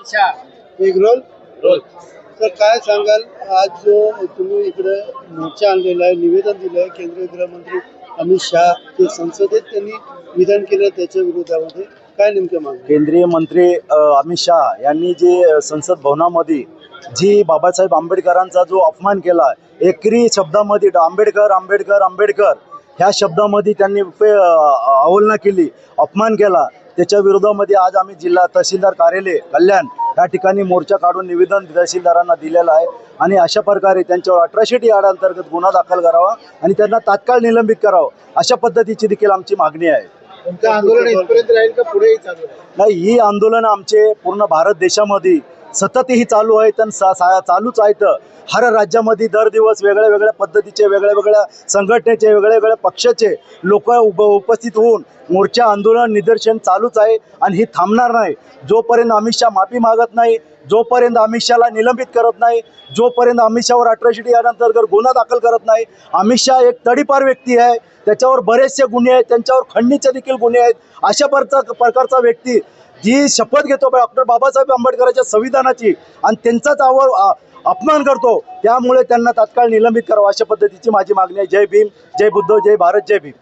अच्छा. एक रोल? तर काय सांगाल? आज जो तुम्ही इकडे मोर्चा आणलेला आहे निवेदन दिलं आहे केंद्रीय गृहमंत्री अमित शहा जे संसदेत त्यांनी विधान केलं त्याच्या विरोधामध्ये. काय नेमकं मागणी? केंद्रीय मंत्री अमित शहा यांनी जे संसद भवनामध्ये जी बाबासाहेब आंबेडकरांचा जो अपमान केला एकरी शब्दामध्ये आंबेडकर आंबेडकर आंबेडकर ह्या शब्दामध्ये त्यांनी पे- अ, अवहेलना केली अपमान केला. त्याच्या विरोधामध्ये आज आम्ही जिल्हा तहसीलदार कार्यालय कल्याण या ठिकाणी मोर्चा काढून निवेदन तहसीलदारांना दिलेलं आहे. आणि अशा प्रकारे त्यांच्यावर अट्रॉसिटी अंतर्गत गुन्हा दाखल करावा आणि त्यांना तात्काळ निलंबित करावं अशा पद्धतीची देखील आमची मागणी आहे. आंदोलन इथपर्यंत राहील का राहील? नाही ही आंदोलन आमचे पूर्ण भारत देशामध्ये सतत ही चालू आहेत आणि सा- सा- चालूच आहेत. हर राज्यामध्ये दर दिवस वेगळ्या वेगळ्या पद्धतीचे वेगळ्या वेगळ्या संघटनेचे वेगळ्या वेगळ्या पक्षाचे लोक उभ उपस्थित होऊन मोर्चा आंदोलन निदर्शन चालूच आहे आणि ही थांबणार नाही. जोपर्यंत अमित शहा माफी मागत नाही जोपर्यंत अमित शहाला निलंबित करत नाही जोपर्यंत अमित शहावर अट्रॉसिटी जर गुन्हा दाखल करत नाही अमित शहा एक तडीपार व्यक्ती आहे. त्याच्यावर बरेचसे गुन्हे आहेत त्यांच्यावर खंडणीचे देखील गुन्हे आहेत. अशा प्रचा प्रकारचा व्यक्ती जी शपथ घेतो डॉक्टर बाबासाहेब आंबेडकरांच्या संविधानाची आणि त्यांचाच आवर अपमान करतो त्यामुळे त्यांना तात्काळ निलंबित करावं अशा पद्धतीची माझी मागणी आहे. जय भीम जय बुद्ध जय भारत जय भीम.